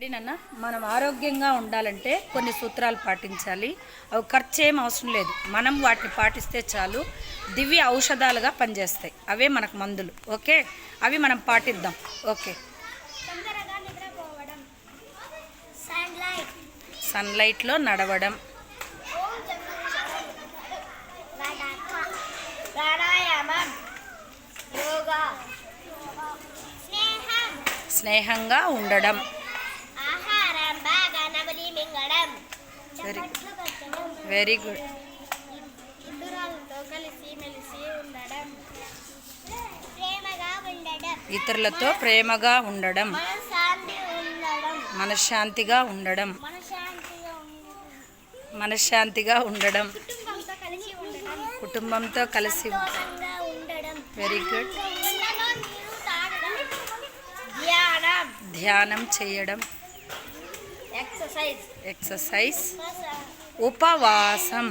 నాన్న మనం ఆరోగ్యంగా ఉండాలంటే కొన్ని సూత్రాలు పాటించాలి. అవి ఖర్చు ఏం అవసరం లేదు. మనం వాటిని పాటిస్తే చాలు. దివ్య ఔషధాలుగా పనిచేస్తాయి. అవే మనకు మందులు. ఓకే? అవి మనం పాటిద్దాం. ఓకే. సన్లైట్లో నడవడం. స్నేహంగా ఉండడం. కొట్టడం వెరీ గుడ్ ఇతరులతో ప్రేమగా ఉండడం. మనశ్శాంతిగా ఉండడం. మనశ్శాంతిగా ఉండడం. కుటుంబంతో కలిసి వెరీ గుడ్ ధ్యానం చేయడం. ఎక్సర్సైజ్ ఉపవాసం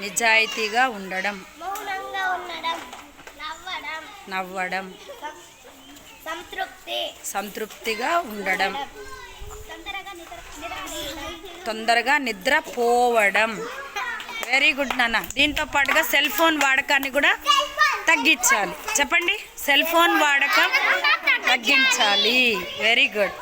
నిజాయితీగా ఉండడం నవ్వడం సంతృప్తిగా ఉండడం తొందరగా నిద్రపోవడం. వెరీ గుడ్ నాన్న. దీంతో పాటుగా సెల్ ఫోన్ వాడకాన్ని కూడా తగ్గించాలి. చెప్పండి. సెల్ ఫోన్ వాడకం తగ్గించాలి వెరీ గుడ్